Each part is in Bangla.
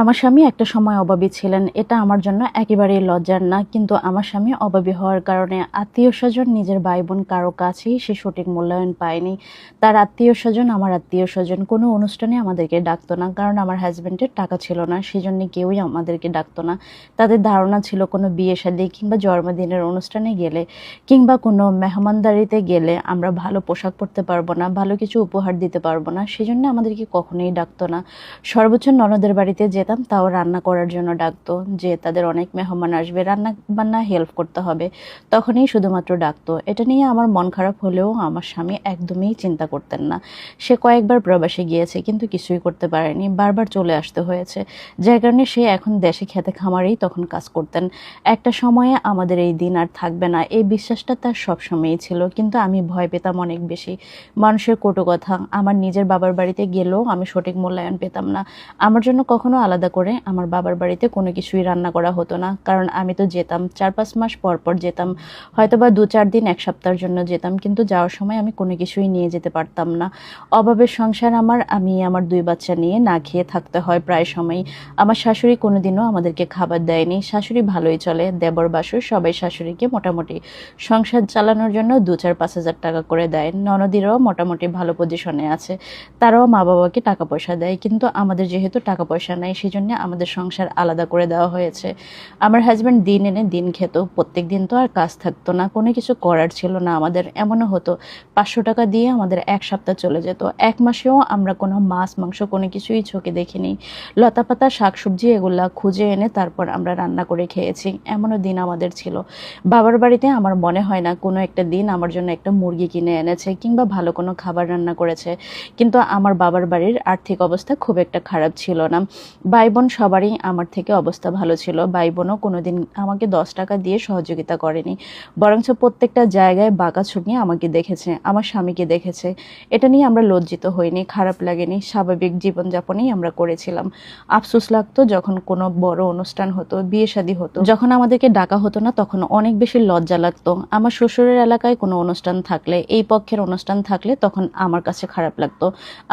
আমার স্বামী একটা সময় অভাবী ছিলেন, এটা আমার জন্য একেবারেই লজ্জার না, কিন্তু আমার স্বামী অভাবী হওয়ার কারণে আত্মীয় স্বজন নিজের ভাই বোন কারও কাছেই সে সঠিক মূল্যায়ন পায়নি। তার আত্মীয় স্বজন আমার আত্মীয় স্বজন কোনো অনুষ্ঠানে আমাদেরকে ডাকতো না, কারণ আমার হাজব্যান্ডের টাকা ছিল না সেই জন্য কেউই আমাদেরকে ডাকতো না। তাদের ধারণা ছিল কোনো বিয়ে শাদী কিংবা জন্মদিনের অনুষ্ঠানে গেলে কিংবা কোনো মেহমানদারিতে গেলে আমরা ভালো পোশাক পরতে পারব না, ভালো কিছু উপহার দিতে পারব না সেই জন্য আমাদেরকে কখনোই ডাকতো না। সর্বোচ্চ ননদের বাড়িতে যেতাম তাও রান্না করার জন্য ডাকতো যে তাদের অনেক মেহমান আসবে, রান্না বান্না হেল্প করতে হবে। তখনই শুধুমাত্র ডাকতো। এটা নিয়ে আমার মন খারাপ হলেও আমার স্বামী একদমই চিন্তা করতেন না। সে কয়েকবার প্রবাসে গিয়েছে কিন্তু কিছুই করতে পারেনি, বারবার চলে আসতে হয়েছে। যার কারণে সে এখন দেশে খেতে খামারেই তখন কাজ করতেন। একটা সময়ে আমাদের এই দিন আর থাকবে না, এই বিশ্বাসটা তার সবসময়ই ছিল, কিন্তু আমি ভয় পেতাম অনেক বেশি। মানুষের কটু কথা, আমার নিজের বাবার বাড়িতে গেলেও আমি সঠিক মূল্যায়ন পেতাম না। আমার জন্য কখনো আলাদা করে আমার বাবার বাড়িতে কোনো কিছুই রান্না করা হতো না। কারণ আমি তো যেতাম, চার পাঁচ মাস পর পর যেতাম। হয়তো বা দু চার দিন, এক সপ্তাহের জন্য যেতাম, কিন্তু যাওয়ার সময় আমি কোনো কিছুই নিয়ে যেতে পারতাম না। অভাবের সংসার আমার, আমি আমার দুই বাচ্চা নিয়ে না খেয়ে থাকতে হয় প্রায় সময় আমার শাশুড়ি কোনোদিনও আমাদেরকে খাবার দেয়নি। শাশুড়ি ভালোই চলে, দেবর বাসুর সবাই শাশুড়িকে মোটামুটি সংসার চালানোর জন্য দু চার পাঁচ হাজার টাকা করে দেয়। ননদিরাও মোটামুটি ভালো পজিশনে আছে। তারাও মা বাবাকে টাকা পয়সা দেয়, কিন্তু আমাদের যেহেতু টাকা পয়সা নাই সেই জন্য আমাদের সংসার আলাদা করে দেওয়া হয়েছে। আমার হাজব্যান্ড দিন এনে দিন খেত, প্রত্যেক দিন তো আর কাজ থাকতো না, কোনো কিছু করার ছিল না। আমাদের এমনও হতো, পাঁচশো টাকা দিয়ে আমাদের এক সপ্তাহ চলে যেত। এক মাসেও আমরা কোনো মাছ, মাংস, কোনো কিছুই চোখে দেখিনি। লতা পাতা শাকসবজি এগুলা খুঁজে এনে তারপর আমরা রান্না করে খেয়েছি। এমনও দিন আমাদের ছিল। বাবার বাড়িতে আমার মনে হয় না কোনো একটা দিন আমার জন্য একটা মুরগি কিনে এনেছে কিংবা ভালো কোনো খাবার রান্না করেছে। কিন্তু আমার বাবার বাড়ির আর্থিক অবস্থা খুব একটা খারাপ ছিল না। ভাই বোন সবারই আমার থেকে অবস্থা ভালো ছিল। ভাই বোনও কোনোদিন আমাকে দশ টাকা দিয়ে সহযোগিতা করেনি। বরঞ্চ প্রত্যেকটা জায়গায় বাঁকা ছুঁকিয়ে আমাকে দেখেছে, আমার স্বামীকে দেখেছে। এটা নিয়ে আমরা লজ্জিত হইনি, খারাপ লাগেনি, স্বাভাবিক জীবনযাপনেই আমরা করেছিলাম। আফসোস লাগতো যখন কোনো বড় অনুষ্ঠান হতো, বিয়ে শাদী হতো। যখন আমাদেরকে ডাকা হতো না, তখন অনেক বেশি লজ্জা লাগতো। আমার শ্বশুরের এলাকায় কোনো অনুষ্ঠান থাকলে, এই পক্ষের অনুষ্ঠান থাকলে তখন আমার কাছে খারাপ লাগতো।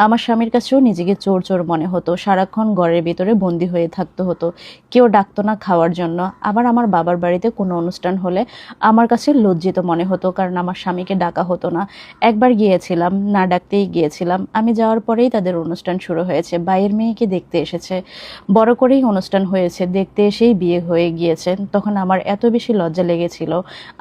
আমার স্বামীর কাছেও নিজেকে চোর চোর মনে হতো। সারাক্ষণ ঘরের ভিতরে বন্দি হয়ে থাকতে হতো। কেউ ডাকতো না খাওয়ার জন্য। আবার আমার বাবার বাড়িতে কোনো অনুষ্ঠান হলে আমার কাছে লজ্জিত মনে হতো, কারণ আমার স্বামীকে ডাকা হতো না। একবার গিয়েছিলাম, না ডাকতেই গিয়েছিলাম। আমি যাওয়ার পরেই তাদের অনুষ্ঠান শুরু হয়েছে। বাইয়ের মেয়েকে দেখতে এসেছে। বড় করেই অনুষ্ঠান হয়েছে। দেখতে এসেই বিয়ে হয়ে গিয়েছে। তখন আমার এত বেশি লজ্জা লেগেছিল।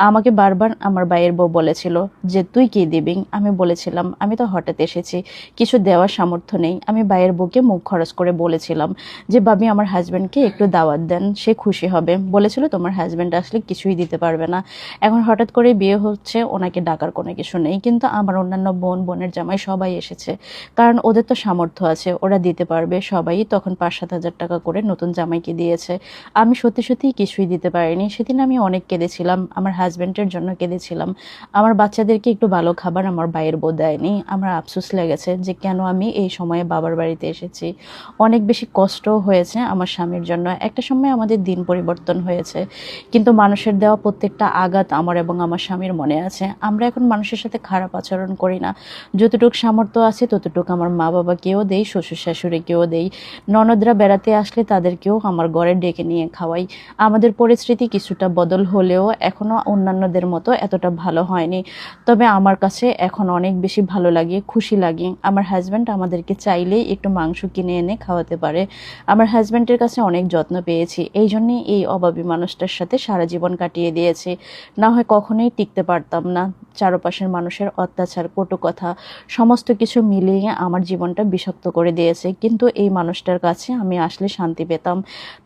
আমাকে বারবার আমার বাইয়ের বউ বলেছিল যে, তুই কি দিবি? আমি বলেছিলাম, আমি তো হঠাৎ এসেছি। কিছু দেওয়ার সামর্থ্য নেই। আমি বাইয়ের বউকে মুখ খরচ করে বলেছিলাম। যে বাবি আমার হাজব্যান্ডকে একটু দাওয়াত দেন, সে খুশি হবে। বলেছিল, তোমার হাজব্যান্ড আসলে কিছুই দিতে পারবে না। এখন হঠাৎ করে বিয়ে হচ্ছে, ওনাকে ডাকার কোনো কিছু নেই। কিন্তু আমার অন্যান্য বোন, বোনের জামাই সবাই এসেছে। কারণ ওদের তো সামর্থ্য আছে, ওরা দিতে পারবে। সবাই তখন পাঁচ সাত হাজার টাকা করে নতুন জামাইকে দিয়েছে। আমি সত্যি সত্যিই কিছুই দিতে পারিনি। সেদিন আমি অনেক কেঁদেছিলাম, আমার হাজব্যান্ডের জন্য কেঁদেছিলাম। আমার বাচ্চাদেরকে একটু ভালো খাবার আমার বাইয়ের বউ দেয়নি। আমার আফসোস লেগেছে যে, কেন আমি এই সময়ে বাবার বাড়িতে এসেছি। অনেক বেশি কষ্ট হয়েছে আমার স্বামীর জন্য। একটা সময় আমাদের দিন পরিবর্তন হয়েছে, কিন্তু মানুষের দেওয়া প্রত্যেকটা আঘাত আমার এবং আমার স্বামীর মনে আছে। আমরা এখন মানুষের সাথে খারাপ আচরণ করি না। যতটুকু সামর্থ্য আছে ততটুকু আমার মা বাবাকেও দেই শ্বশুর শাশুড়িকেও দেই। ননদরা বেড়াতে আসলে তাদেরকেও আমার ঘরে ডেকে নিয়ে খাওয়াই। আমাদের পরিস্থিতি কিছুটা বদল হলেও এখনও অন্যান্যদের মতো এতটা ভালো হয়নি। তবে আমার কাছে এখন অনেক বেশি ভালো লাগে, খুশি লাগে। আমার হাজব্যান্ড আমাদেরকে চাইলেই একটু মাংস কিনে এনে খাওয়াতে পারে। আমার হাজব্যান্ডের কাছে অনেক যত্ন পেয়েছি। এই জন্যেই এই অভাবী মানুষটার সাথে সারা জীবন কাটিয়ে দিয়েছি। না হয় কখনোই টিকতে পারতাম না। চারপাশের মানুষের অত্যাচার কটু কথা সমস্ত কিছু মিলিয়ে আমার জীবনটা বিষাক্ত করে দিয়েছে। কিন্তু এই মানুষটার কাছে আমি আসলে শান্তি পেতাম।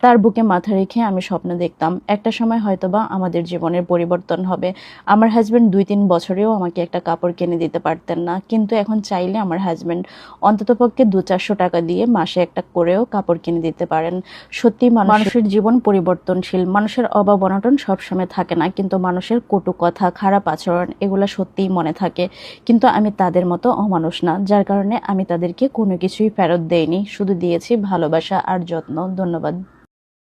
তার বুকে মাথা রেখে আমি স্বপ্ন দেখতাম। একটা সময় হয়তোবা আমাদের জীবনের পরিবর্তন হবে। আমার হাজব্যান্ড দুই তিন বছরেও আমাকে একটা কাপড় কিনে দিতে পারতেন না। কিন্তু এখন চাইলে আমার হাজব্যান্ড অন্ততপক্ষে দু চারশো টাকা দিয়ে মাসে একটা করেও কাপড় কিনে দিতে পারেন। সত্যি মানুষের জীবন পরিবর্তনশীল। মানুষের অভাব অনটন সবসময় থাকে না, কিন্তু মানুষের কটু কথা, খারাপ আচরণ, এগুলো সত্যিই মনে থাকে। কিন্তু আমি তাদের মতো অমানুষ না, যার কারণে আমি তাদেরকে কোনো কিছুই ফেরত দেইনি। শুধু দিয়েছি ভালোবাসা আর যত্ন। ধন্যবাদ।